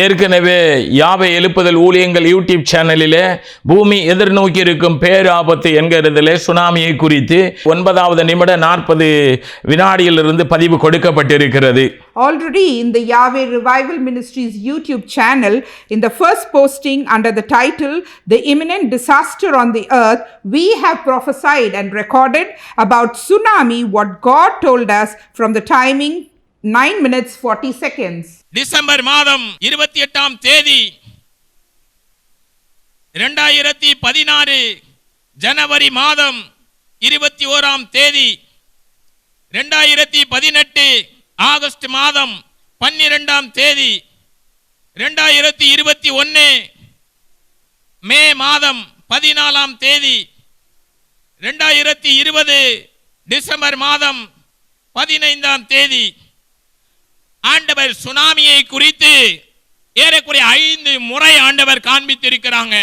ஏற்கனவே யாவை எழுப்புதல் ஊழியங்கள் யூடியூப் சேனலிலே பூமி எதிர்நோக்கி இருக்கும் பேராபத்து என்கிறதிலே சுனாமியை குறித்து ஒன்பதாவது நிமிட நாற்பது வினாடியிலிருந்து பதிவு கொடுக்கப்பட்டிருக்கிறது Already in the Yahweh Revival Ministries YouTube channel, in the first posting under the title, The Imminent Disaster on the Earth, we have prophesied and recorded about tsunami, what God told us from the timing 9 minutes 40 seconds. December மாதம் இருபத்தி எட்டாம் தேதி இரண்டாயிரத்தி பதினாறு ஜனவரி மாதம் இருபத்தி ஓராம் தேதி ரெண்டாயிரத்தி பதினெட்டு ஆகஸ்ட் மாதம் பன்னிரெண்டாம் தேதி ரெண்டாயிரத்தி இருபத்தி ஒன்று மே மாதம் பதினாலாம் தேதி ரெண்டாயிரத்தி இருபது டிசம்பர் மாதம் பதினைந்தாம் தேதி ஆண்டவர் சுனாமியை குறித்து ஏறக்குறைய ஐந்து முறை ஆண்டவர் காண்பித்திருக்கிறாங்க.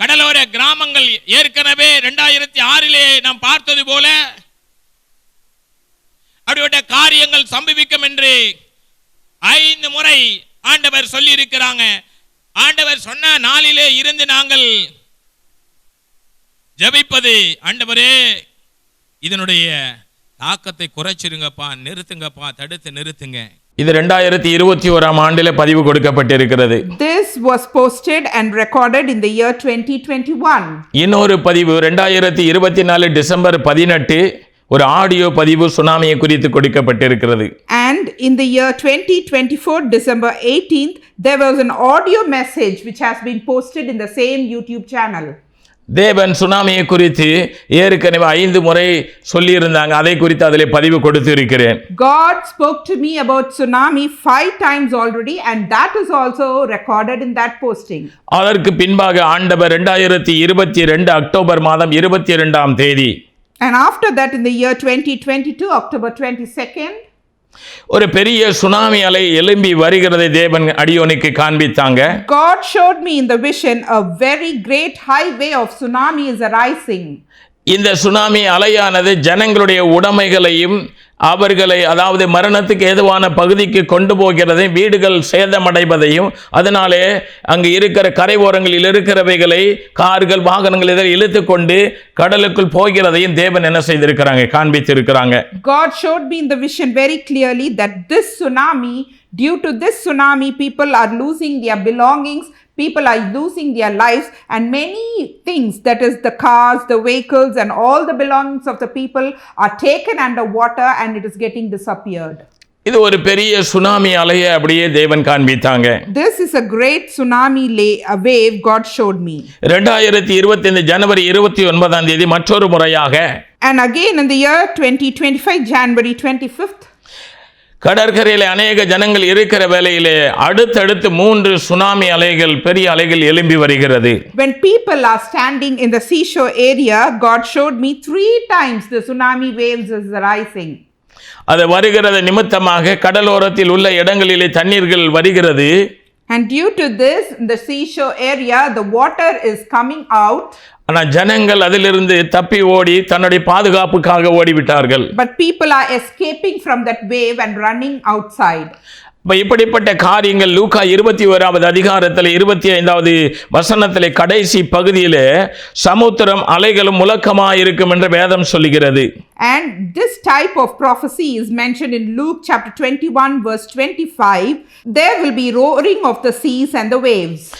கடலோர கிராமங்கள் ஏற்கனவே ரெண்டாயிரத்தி ஆறிலே நாம் பார்த்தது போல அப்படிப்பட்ட காரியங்கள் சம்பவிக்கும் என்று ஐந்து முறை ஆண்டவர் சொல்லி இருக்கிறாங்க ஆண்டவர் சொன்ன நாளிலே இருந்து நாங்கள் ஜெபிப்பது ஆண்டவரே இதனுடைய தாக்கத்தை குறைச்சிருங்கப்பா நிறுத்துங்கப்பா தடுத்து நிறுத்துங்க இது ரெண்டாயிரத்தி இருபத்தி ஓராம் ஆண்டில் பதிவு கொடுக்கப்பட்டிருக்கிறது This was posted and recorded in the year 2021. இன்னொரு பதிவு ரெண்டாயிரத்தி இருபத்தி நாலு டிசம்பர் பதினெட்டு ஒரு ஆடியோ பதிவு சுனாமியை குறித்து கொடுக்கப்பட்டிருக்கிறது And in the year 2024, December 18th, there was an audio message which has been posted in the same YouTube channel. தேவன் சுனாமியை குறித்து ஏற்கனவே ஐந்து முறை சொல்லியிருந்தாங்க அதை குறித்து அதில் பதிவு கொடுத்து இருக்கிறேன் God spoke to me about tsunami five times already, and that is also recorded in that posting. அதற்கு பின்பாக ஆண்டவர் ரெண்டாயிரத்தி இருபத்தி ரெண்டு அக்டோபர் மாதம் இருபத்தி இரண்டாம் தேதி And after that, in the year 2022, October 22nd, ஒரு பெரிய சுனாமி அலை எழும்பி வருகிறதை தேவன் அடியோனுக்கு காண்பித்தாங்க God showed me in the vision a very great high wave of tsunami is arising. இந்த சுனாமி அலையானது ஜனங்களுடைய உடைமைகளையும் அவர்களை அதாவது மரணத்துக்கு ஏதுவான பகுதிக்கு கொண்டு போகிறதையும் வீடுகள் சேதமடைவதையும் அதனாலே அங்கு இருக்கிற கரையோரங்களில் இருக்கிறவைகளை கார்கள் வாகனங்கள் இதில் இழுத்து கொண்டு கடலுக்குள் போகிறதையும் தேவன் என்ன செய்திருக்கிறாங்க காண்பித்திருக்கிறாங்க God showed me in the vision very clearly that this tsunami, due to this tsunami, people are losing their belongings, people are losing their lives, and many things that is, the cars, the vehicles, and all the belongings of the people are taken underwater and and it is getting disappeared. இது ஒரு பெரிய tsunami அலையை அப்படியே தேவன் காண்பித்தாங்க This is a great tsunami lay, a wave God showed me. ரெண்டாயிரத்தி இருபத்தி ஜனவரி இருபத்தி ஒன்பதாம் தேதி மற்றொரு முறையாக And again in the year 2025, January 25th, கடற்கரையில் அநேக ஜனங்கள் இருக்கிற வேளையிலே அடுத்தடுத்து மூன்று சுனாமி அலைகள் பெரிய அலைகள் எழும்பி வருகிறது when people are standing in the seashore area, God showed me three times the tsunami waves is rising. அது வருகிறது நிமித்தமாக கடலோரத்தில் உள்ள இடங்களிலே தண்ணீர்கள் வருகிறது And due to this, in the seashore area, the water is coming out, ஆனால் ஜனங்கள் அதிலிருந்து தப்பி ஓடி தன்னுடைய பாதுகாப்புக்காக ஓடிவிட்டார்கள் but people are escaping from that wave and running outside. இப்போ இப்படிப்பட்ட காரியங்கள் லூக்கா இருபத்தி ஓராவது அதிகாரத்தில் இருபத்தி ஐந்தாவது வசனத்தில் கடைசி பகுதியில் சமுத்திரம் அலைகளும் முழக்கமாக இருக்கும் என்று வேதம் சொல்லுகிறது And this type of prophecy is mentioned in Luke chapter 21, verse 25. There will be roaring of the seas and the waves.